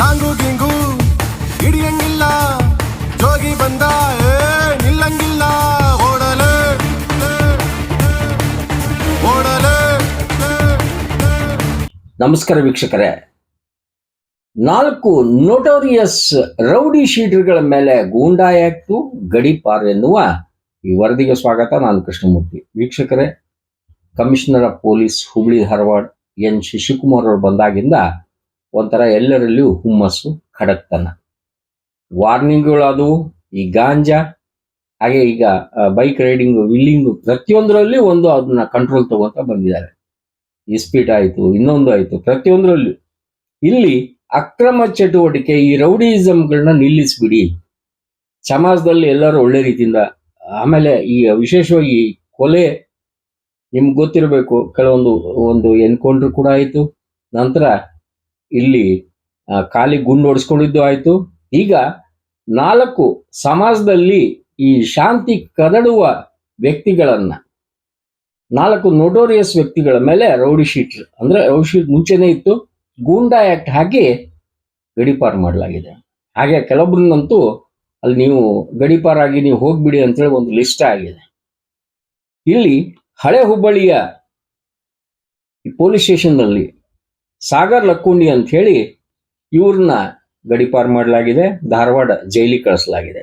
Long ಗಿಂಗು, ಹಿಡಿಯಂಗಿಲ್ಲ. ಜೋಗಿ ಬಂದ ನಿಲ್ಲಂಗಿಲ್ಲ. ಓಡಲೆ ಓಡಲೆ. ನಮಸ್ಕಾರ ವೀಕ್ಷಕರೇ. ನಾಲ್ಕು ನೋಟೋರಿಯಸ್ ರೌಡಿ ಶೀಟರ್ಗಳ ಮೇಲೆ ಗೂಂಡಾ ಆಕ್ಟು ಗಡಿಪಾರ್ ಎನ್ನುವ ಈ ವರದಿಗೆ ಸ್ವಾಗತ. ನಾನು ಕೃಷ್ಣಮೂರ್ತಿ. ವೀಕ್ಷಕರೇ, commissioner of police Hubli Dharwad N Shashikumar ಅವರು ಬಂದಾಗಿಂದ ಒಂಥರ ಎಲ್ಲರಲ್ಲಿಯೂ ಹುಮ್ಮಸ್ಸು, ಖಡಕ್ತನ. ವಾರ್ನಿಂಗ್ಗಳಾದವು, ಈ ಗಾಂಜಾ, ಹಾಗೆ ಈಗ ಬೈಕ್ ರೈಡಿಂಗ್, ವಿಲ್ಲಿಂಗ್, ಪ್ರತಿಯೊಂದರಲ್ಲಿ ಒಂದು ಅದನ್ನ ಕಂಟ್ರೋಲ್ ತಗೊಂತ ಬಂದಿದ್ದಾರೆ. ಇಸ್ಪೀಟ್ ಆಯಿತು, ಇನ್ನೊಂದು ಆಯಿತು ಪ್ರತಿಯೊಂದರಲ್ಲೂ ಇಲ್ಲಿ ಅಕ್ರಮ ಚಟುವಟಿಕೆ, ಈ ರೌಡಿಸಮ್ಗಳನ್ನ ನಿಲ್ಲಿಸ್ಬಿಡಿ. ಸಮಾಜದಲ್ಲಿ ಎಲ್ಲರೂ ಒಳ್ಳೆ ರೀತಿಯಿಂದ, ಆಮೇಲೆ ಈ ವಿಶೇಷವಾಗಿ ಕೊಲೆ, ನಿಮ್ಗೆ ಗೊತ್ತಿರಬೇಕು, ಕೆಲವೊಂದು, ಒಂದು ಎನ್ಕೌಂಟ್ರ್ ಕೂಡ ಆಯಿತು. ನಂತರ ಇಲ್ಲಿ ಖಾಲಿ ಗುಂಡು ಹೊಡಿಸ್ಕೊಂಡಿದ್ದು ಆಯಿತು. ಈಗ ನಾಲ್ಕು ಸಮಾಜದಲ್ಲಿ ಈ ಶಾಂತಿ ಕದಡುವ ವ್ಯಕ್ತಿಗಳನ್ನ, ನಾಲ್ಕು ನೋಟೋರಿಯಸ್ ವ್ಯಕ್ತಿಗಳ ಮೇಲೆ ರೌಡಿ ಶೀಟ್, ಅಂದ್ರೆ ರೌಡಿ ಶೀಟ್ ಮುಂಚೆನೇ ಇತ್ತು, ಗೂಂಡಾ ಆಕ್ಟ್ ಹಾಕಿ ಗಡಿಪಾರು ಮಾಡಲಾಗಿದೆ. ಹಾಗೆ ಕೆಲವೊಬ್ಬರನ್ನಂತೂ ಅಲ್ಲಿ ನೀವು ಗಡಿಪಾರಾಗಿ ನೀವು ಹೋಗ್ಬಿಡಿ ಅಂತೇಳಿ ಒಂದು ಲಿಸ್ಟ್ ಆಗಿದೆ. ಇಲ್ಲಿ ಹಳೆ ಹುಬ್ಬಳ್ಳಿಯ ಈ ಪೊಲೀಸ್ ಸ್ಟೇಷನ್ನಲ್ಲಿ ಸಾಗರ್ ಲಕ್ಕುಂಡಿ ಅಂತ ಹೇಳಿ ಇವ್ರನ್ನ ಗಡಿಪಾರು ಮಾಡಲಾಗಿದೆ, ಧಾರವಾಡ ಜೈಲಿಗೆ ಕಳಿಸಲಾಗಿದೆ.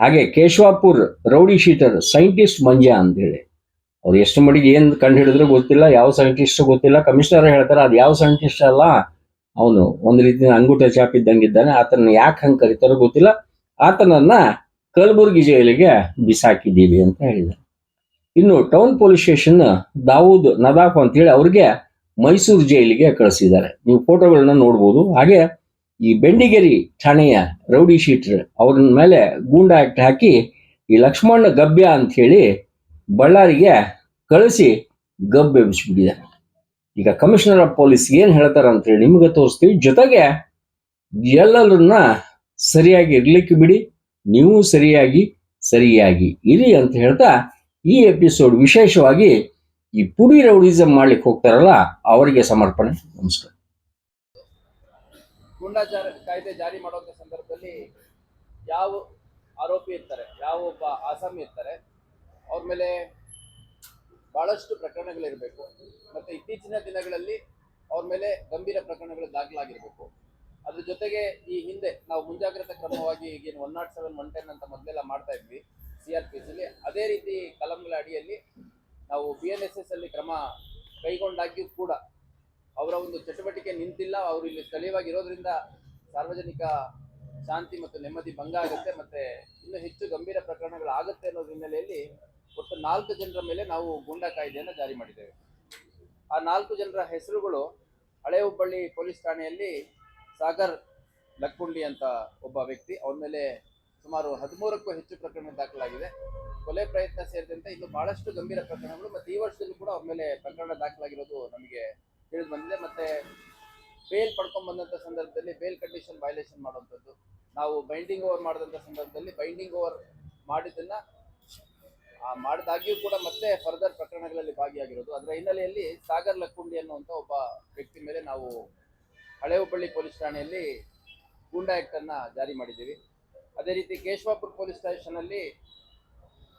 ಹಾಗೆ Keshavapur rowdy sheeter scientist Manja ಅಂತ ಹೇಳಿ ಅವ್ರು ಎಷ್ಟು ಮಟ್ಟಿಗೆ ಏನ್ ಕಂಡು ಹಿಡಿದ್ರು ಗೊತ್ತಿಲ್ಲ, ಯಾವ ಸೈಂಟಿಸ್ಟ್ ಗೊತ್ತಿಲ್ಲ. ಕಮಿಷನರ್ ಹೇಳ್ತಾರೆ, ಅದು ಯಾವ ಸೈಂಟಿಸ್ಟ್ ಅಲ್ಲ, ಅವನು ಒಂದು ರೀತಿ ಅಂಗುಟ ಚಾಪ್ ಇದ್ದಂಗಿದ್ದಾನೆ ಆತನ ಯಾಕೆ ಹಂಗೆ ಕರೀತಾರೋ ಗೊತ್ತಿಲ್ಲ. ಆತನನ್ನ ಕಲಬುರ್ಗಿ ಜೈಲಿಗೆ ಬಿಸಾಕಿದ್ದೀವಿ ಅಂತ ಹೇಳಿದ ಇನ್ನು town police station Dawood Nadaf ಅಂತ ಹೇಳಿ ಅವ್ರಿಗೆ ಮೈಸೂರು ಜೈಲಿಗೆ ಕಳಿಸಿದ್ದಾರೆ. ನೀವು ಫೋಟೋಗಳನ್ನ ನೋಡ್ಬೋದು. ಹಾಗೆ ಈ ಬೆಂಡಿಗೆರಿ ಠಾಣೆಯ ರೌಡಿ ಶೀಟರ್ ಅವ್ರ ಮೇಲೆ ಗೂಂಡಾ ಆಕ್ಟ್ ಹಾಕಿ ಈ ಲಕ್ಷ್ಮಣ ಗಬ್ಬ್ಯ ಅಂತ ಹೇಳಿ ಬಳ್ಳಾರಿಗೆ ಕಳಿಸಿ ಗಬ್ ಎಬ್ಬಿಸ್ಬಿಟ್ಟಿದ್ದಾರೆ ಈಗ ಕಮಿಷನರ್ ಆಫ್ ಪೊಲೀಸ್ ಏನ್ ಹೇಳ್ತಾರ ಅಂತ ನಿಮಗೆ ನಿಮ್ಗೆ ತೋರಿಸ್ತೀವಿ. ಜೊತೆಗೆ ಎಲ್ಲರನ್ನ ಸರಿಯಾಗಿ ಇರ್ಲಿಕ್ಕೆ ಬಿಡಿ. ನೀವು ಸರಿಯಾಗಿ ಸರಿಯಾಗಿ ಇರಿ ಅಂತ ಹೇಳ್ತಾ ಈ ಎಪಿಸೋಡ್ ವಿಶೇಷವಾಗಿ ಈ ಪುಡಿ ರೌಡಿಸಮ್ ಮಾಡ್ಲಿಕ್ಕೆ ಹೋಗ್ತಾರಲ್ಲ, ಅವರಿಗೆ ಸಮರ್ಪಣೆ, ನಮಸ್ಕಾರ. ಗೂಂಡಾಚಾರ ಕಾಯ್ದೆ ಜಾರಿ ಮಾಡುವಂತ ಸಂದರ್ಭದಲ್ಲಿ ಯಾವ ಆರೋಪಿ ಇರ್ತಾರೆ, ಯಾವ ಒಬ್ಬ ಆಸಾಮಿ ಇರ್ತಾರೆ, ಅವ್ರ ಮೇಲೆ ಬಹಳಷ್ಟು ಪ್ರಕರಣಗಳಿರಬೇಕು. ಮತ್ತೆ ಇತ್ತೀಚಿನ ದಿನಗಳಲ್ಲಿ ಅವ್ರ ಮೇಲೆ ಗಂಭೀರ ಪ್ರಕರಣಗಳು ದಾಖಲಾಗಿರಬೇಕು. ಅದ್ರ ಜೊತೆಗೆ ಈ ಹಿಂದೆ ನಾವು ಮುಂಜಾಗ್ರತಾ ಕ್ರಮವಾಗಿ ಈಗೇನು one naught seven one ten ಅಂತ ಮೊದಲೆಲ್ಲ ಮಾಡ್ತಾ ಇದ್ವಿ, ಸಿ ಆರ್ ಪಿ ಅದೇ ರೀತಿ ಕಲಂಗಳ ಅಡಿಯಲ್ಲಿ ನಾವು ಬಿ ಎನ್ ಎಸ್ ಎಸ್ ಅಲ್ಲಿ ಕ್ರಮ ಕೈಗೊಂಡಾಗ್ಯೂ ಕೂಡ ಅವರ ಒಂದು ಚಟುವಟಿಕೆ ನಿಂತಿಲ್ಲ. ಅವರು ಇಲ್ಲಿ ಸ್ಥಳೀಯವಾಗಿ ಇರೋದ್ರಿಂದ ಸಾರ್ವಜನಿಕ ಶಾಂತಿ ಮತ್ತು ನೆಮ್ಮದಿ ಭಂಗ ಆಗುತ್ತೆ ಮತ್ತೆ ಇನ್ನೂ ಹೆಚ್ಚು ಗಂಭೀರ ಪ್ರಕರಣಗಳು ಆಗುತ್ತೆ ಅನ್ನೋ ಹಿನ್ನೆಲೆಯಲ್ಲಿ ಒಟ್ಟು ನಾಲ್ಕು ಜನರ ಮೇಲೆ ನಾವು ಗೂಂಡಾ ಕಾಯ್ದೆಯನ್ನು ಜಾರಿ ಮಾಡಿದ್ದೇವೆ. ಆ ನಾಲ್ಕು ಜನರ ಹೆಸರುಗಳು ಹಳೆ ಹುಬ್ಬಳ್ಳಿ ಪೊಲೀಸ್ ಠಾಣೆಯಲ್ಲಿ ಸಾಗರ್ ಲಕ್ಕುಂಡಿ ಅಂತ ಒಬ್ಬ ವ್ಯಕ್ತಿ, ಅವನ ಮೇಲೆ ಸುಮಾರು ಹದಿಮೂರಕ್ಕೂ ಹೆಚ್ಚು ಪ್ರಕರಣ ದಾಖಲಾಗಿದೆ. ಕೊಲೆ ಪ್ರಯತ್ನ ಸೇರಿದಂತೆ ಇನ್ನು ಬಹಳಷ್ಟು ಗಂಭೀರ ಪ್ರಕರಣಗಳು ಮತ್ತೆ ಈ ವರ್ಷದಲ್ಲೂ ಕೂಡ ಅವ್ರ ಮೇಲೆ ಪ್ರಕರಣ ದಾಖಲಾಗಿರೋದು ನಮಗೆ ತಿಳಿದು ಬಂದಿದೆ. ಮತ್ತೆ ಬೇಲ್ ಪಡ್ಕೊಂಡ್ ಬಂದಂತ ಸಂದರ್ಭದಲ್ಲಿ ಬೇಲ್ ಕಂಡೀಷನ್ ವೈಲೇಷನ್ ಮಾಡುವಂಥದ್ದು. ನಾವು ಬೈಂಡಿಂಗ್ ಓವರ್ ಮಾಡಿದಂಥ ಸಂದರ್ಭದಲ್ಲಿ ಬೈಂಡಿಂಗ್ ಓವರ್ ಮಾಡಿದ್ದನ್ನ ಮಾಡಿದಾಗ್ಯೂ ಕೂಡ ಮತ್ತೆ ಫರ್ದರ್ ಪ್ರಕರಣಗಳಲ್ಲಿ ಭಾಗಿಯಾಗಿರೋದು. ಅದರ ಹಿನ್ನೆಲೆಯಲ್ಲಿ ಸಾಗರ್ ಲಕ್ಕುಂಡಿ ಅನ್ನುವಂಥ ಒಬ್ಬ ವ್ಯಕ್ತಿ ಮೇಲೆ ನಾವು ಹಳೆ ಹುಬ್ಬಳ್ಳಿ ಪೊಲೀಸ್ ಠಾಣೆಯಲ್ಲಿ ಗೂಂಡಾ ಆಕ್ಟ್ ಅನ್ನ ಜಾರಿ ಮಾಡಿದ್ದೀವಿ. ಅದೇ ರೀತಿ ಕೇಶವಾಪುರ ಪೊಲೀಸ್ ಸ್ಟೇಷನ್ ಅಲ್ಲಿ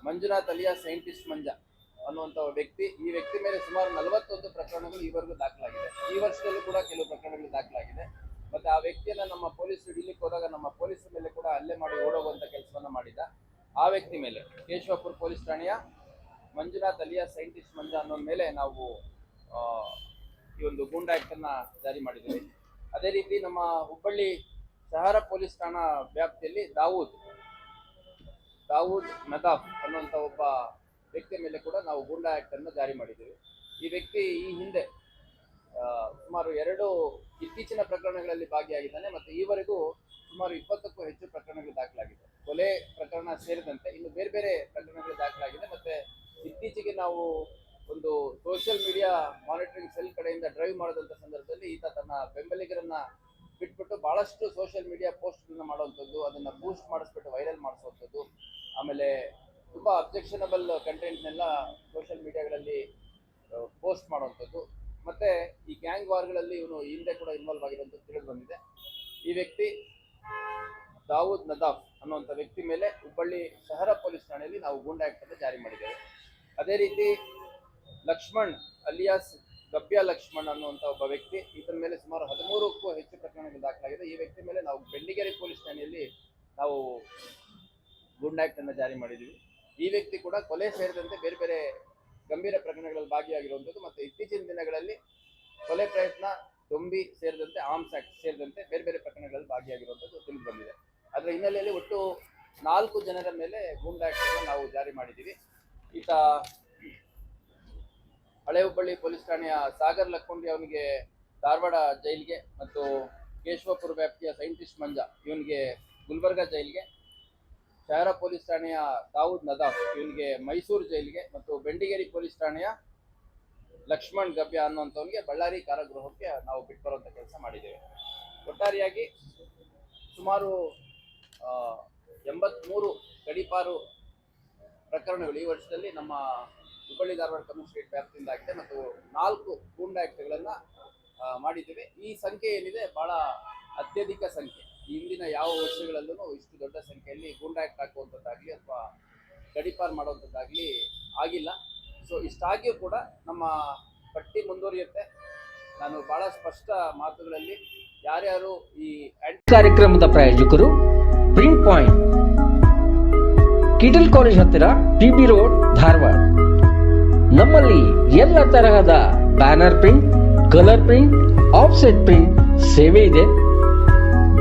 ಮಂಜುನಾಥ್ ಅಲಿಯಾ ಸೈಂಟಿಸ್ಟ್ ಮಂಜ ಅನ್ನುವಂಥ ವ್ಯಕ್ತಿ. ಈ ವ್ಯಕ್ತಿ ಮೇಲೆ ಸುಮಾರು ನಲವತ್ತೊಂದು ಪ್ರಕರಣಗಳು ಈವರೆಗೂ ದಾಖಲಾಗಿದೆ. ಈ ವರ್ಷದಲ್ಲೂ ಕೂಡ ಕೆಲವು ಪ್ರಕರಣಗಳು ದಾಖಲಾಗಿದೆ. ಮತ್ತೆ ಆ ವ್ಯಕ್ತಿಯನ್ನ ನಮ್ಮ ಪೊಲೀಸರು ಹಿಡಿಲಿಕ್ಕೆ ಹೋದಾಗ ನಮ್ಮ ಪೊಲೀಸರ ಮೇಲೆ ಕೂಡ ಹಲ್ಲೆ ಮಾಡಿ ಓಡೋಗುವಂತ ಕೆಲಸವನ್ನ ಮಾಡಿದ ಆ ವ್ಯಕ್ತಿ ಮೇಲೆ. ಕೇಶವಪುರ್ ಪೊಲೀಸ್ ಠಾಣೆಯ ಮಂಜುನಾಥ್ ಅಲಿಯಾ ಸೈಂಟಿಸ್ಟ್ ಮಂಜ ಅನ್ನೋ ಮೇಲೆ ನಾವು ಈ ಒಂದು ಗೂಂಡಾ ಆಕ್ಟ್ ಅನ್ನ ಜಾರಿ ಮಾಡಿದ್ದೀವಿ. ಅದೇ ರೀತಿ ನಮ್ಮ ಹುಬ್ಬಳ್ಳಿ ಸಹಾರ ಪೊಲೀಸ್ ಠಾಣಾ ವ್ಯಾಪ್ತಿಯಲ್ಲಿ ದಾವೂದ್ ದಾವೂದ್ ನದಾಫ್ ಅನ್ನುವಂಥ ಒಬ್ಬ ವ್ಯಕ್ತಿಯ ಮೇಲೆ ಕೂಡ ನಾವು ಗೂಂಡಾ ಆಕ್ಟ್ ಅನ್ನು ಜಾರಿ ಮಾಡಿದ್ದೀವಿ. ಈ ವ್ಯಕ್ತಿ ಈ ಹಿಂದೆ ಸುಮಾರು ಎರಡು ಇತ್ತೀಚಿನ ಪ್ರಕರಣಗಳಲ್ಲಿ ಭಾಗಿಯಾಗಿದ್ದಾನೆ ಮತ್ತು ಈವರೆಗೂ ಸುಮಾರು ಇಪ್ಪತ್ತಕ್ಕೂ ಹೆಚ್ಚು ಪ್ರಕರಣಗಳು ದಾಖಲಾಗಿದೆ. ಕೊಲೆ ಪ್ರಕರಣ ಸೇರಿದಂತೆ ಇನ್ನು ಬೇರೆ ಬೇರೆ ಪ್ರಕರಣಗಳು ದಾಖಲಾಗಿದೆ ಮತ್ತೆ ಇತ್ತೀಚೆಗೆ ನಾವು ಒಂದು ಸೋಷಿಯಲ್ ಮೀಡಿಯಾ ಮಾನಿಟರಿಂಗ್ ಸೆಲ್ ಕಡೆಯಿಂದ ಡ್ರೈವ್ ಮಾಡಿದಂಥ ಸಂದರ್ಭದಲ್ಲಿ ಈತ ತನ್ನ ಬೆಂಬಲಿಗರನ್ನ ಬಿಟ್ಬಿಟ್ಟು ಬಹಳಷ್ಟು ಸೋಷಿಯಲ್ ಮೀಡಿಯಾ ಪೋಸ್ಟ್ಗಳನ್ನ ಮಾಡುವಂಥದ್ದು, ಅದನ್ನ ಬೂಸ್ಟ್ ಮಾಡಿಸ್ಬಿಟ್ಟು ವೈರಲ್ ಮಾಡಿಸುವಂಥದ್ದು ಆಮೇಲೆ ತುಂಬ ಅಬ್ಜೆಕ್ಷನಬಲ್ ಕಂಟೆಂಟ್ನೆಲ್ಲ ಸೋಷಿಯಲ್ ಮೀಡಿಯಾಗಳಲ್ಲಿ ಪೋಸ್ಟ್ ಮಾಡುವಂಥದ್ದು. ಮತ್ತೆ ಈ ಗ್ಯಾಂಗ್ ವಾರ್ಗಳಲ್ಲಿ ಇವನು ಹಿಂದೆ ಕೂಡ ಇನ್ವಾಲ್ವ್ ಅಂತ ತಿಳಿದು ಬಂದಿದೆ. ಈ ವ್ಯಕ್ತಿ ದಾವೂದ್ ನದಾಫ್ ಅನ್ನುವಂಥ ವ್ಯಕ್ತಿ ಮೇಲೆ ಹುಬ್ಬಳ್ಳಿ ಶಹರ ಪೊಲೀಸ್ ಠಾಣೆಯಲ್ಲಿ ನಾವು ಗೂಂಡಾ ಆಕ್ಟ್ ಅನ್ನು ಜಾರಿ ಮಾಡಿದ್ದೇವೆ. ಅದೇ ರೀತಿ ಲಕ್ಷ್ಮಣ್, ಅಲಿಯಾಸ್ ಗಬ್ಯ ಲಕ್ಷ್ಮಣ್ ಅನ್ನುವಂಥ ಒಬ್ಬ ವ್ಯಕ್ತಿ, ಈತನ ಮೇಲೆ ಸುಮಾರು ಹದಿಮೂರಕ್ಕೂ ಹೆಚ್ಚು ಪ್ರಕರಣಗಳು ದಾಖಲಾಗಿದೆ. ಈ ವ್ಯಕ್ತಿ ಮೇಲೆ ನಾವು ಬೆಳ್ಳಿಗೆರೆ ಪೊಲೀಸ್ ಠಾಣೆಯಲ್ಲಿ ನಾವು ಗೂಂಡಾ ಆಕ್ಟ್ ಅನ್ನು ಜಾರಿ ಮಾಡಿದ್ದೀವಿ ಈ ವ್ಯಕ್ತಿ ಕೂಡ ಕೊಲೆ ಸೇರಿದಂತೆ ಬೇರೆ ಬೇರೆ ಗಂಭೀರ ಪ್ರಕರಣಗಳಲ್ಲಿ ಭಾಗಿಯಾಗಿರುವಂಥದ್ದು ಮತ್ತು ಇತ್ತೀಚಿನ ದಿನಗಳಲ್ಲಿ ಕೊಲೆ ಪ್ರಯತ್ನ ತುಂಬಿ ಸೇರಿದಂತೆ ಆರ್ಮ್ಸ್ ಆಕ್ಟ್ ಸೇರಿದಂತೆ ಬೇರೆ ಬೇರೆ ಪ್ರಕರಣಗಳಲ್ಲಿ ಭಾಗಿಯಾಗಿರುವಂಥದ್ದು ತಿಳಿದು ಬಂದಿದೆ. ಅದರ ಹಿನ್ನೆಲೆಯಲ್ಲಿ ಒಟ್ಟು ನಾಲ್ಕು ಜನರ ಮೇಲೆ ಗೂಂಡಾ ಆಕ್ಟ್ ನಾವು ಜಾರಿ ಮಾಡಿದ್ದೀವಿ. ಈತ ಹಳೆ ಹುಬ್ಬಳ್ಳಿ ಪೊಲೀಸ್ ಠಾಣೆಯ ಸಾಗರ್ ಲಕ್ಕೊಂಡಿ ಅವನಿಗೆ ಧಾರವಾಡ ಜೈಲಿಗೆ ಮತ್ತು ಕೇಶವಪುರ ವ್ಯಾಪ್ತಿಯ ಸೈಂಟಿಸ್ಟ್ ಮಂಜ ಇವನಿಗೆ ಗುಲ್ಬರ್ಗಾ ಜೈಲಿಗೆ ಶಹರ ಪೊಲೀಸ್ ಠಾಣೆಯ ದಾವೂದ್ ನದಾಫ್, ಇವನಿಗೆ ಮೈಸೂರು ಜೈಲಿಗೆ ಮತ್ತು ಬೆಂಡಿಗೇರಿ ಪೊಲೀಸ್ ಠಾಣೆಯ ಲಕ್ಷ್ಮಣ್ ಗಬ್ಯ ಅನ್ನುವಂಥವನಿಗೆ ಬಳ್ಳಾರಿ ಕಾರಾಗೃಹಕ್ಕೆ ನಾವು ಬಿಟ್ಟು ಬರುವಂಥ ಕೆಲಸ ಮಾಡಿದ್ದೇವೆ. ಒಟ್ಟಾರೆಯಾಗಿ ಸುಮಾರು ಎಂಬತ್ತ್ಮೂರು ಗಡೀಪಾರು ಪ್ರಕರಣಗಳು ಈ ವರ್ಷದಲ್ಲಿ ನಮ್ಮ ಹುಬ್ಬಳ್ಳಿ ಧಾರವಾಡ ಕಮಿಷನರೇಟ್ ವ್ಯಾಪ್ತಿಯಿಂದ ಆಗಿದೆ ಮತ್ತು ನಾಲ್ಕು ಗೂಂಡಾ ಮಾಡಿದ್ದೇವೆ. ಈ ಸಂಖ್ಯೆ ಏನಿದೆ, ಬಹಳ ಅತ್ಯಧಿಕ ಸಂಖ್ಯೆ. ಹಿಂದಿನ ಯಾವ ವರ್ಷಗಳಲ್ಲೂ ಇಷ್ಟು ದೊಡ್ಡ ಸಂಖ್ಯೆಯಲ್ಲಿ ಗೂಂಡಾ ಆಕ್ಟ್ ಹಾಕುವಂಥದ್ದಾಗಲಿ ಅಥವಾ ಗಡಿಪಾರ್ ಮಾಡುವಂಥದ್ದಾಗಲಿ ಆಗಿಲ್ಲ. ಸೊ ಇಷ್ಟಾಗಿಯೂ ಕೂಡ ನಮ್ಮ ಪಟ್ಟಿ ಮುಂದುವರಿಯುತ್ತೆ. ನಾನು ಬಹಳ ಸ್ಪಷ್ಟ ಮಾತುಗಳಲ್ಲಿ ಯಾರ್ಯಾರು ಈ ಕಾರ್ಯಕ್ರಮದ ಪ್ರಾಯೋಜಕರು ಪ್ರಿಂಟ್ ಪಾಯಿಂಟ್ ಕಿಡಲ್ ಕಾಲೇಜ್ ಹತ್ತಿರ ಟಿಬಿ ರೋಡ್ ಧಾರವಾಡ. ನಮ್ಮಲ್ಲಿ ಎಲ್ಲ ತರಹದ banner print, colour print, offset print ಸೇವೆ ಇದೆ.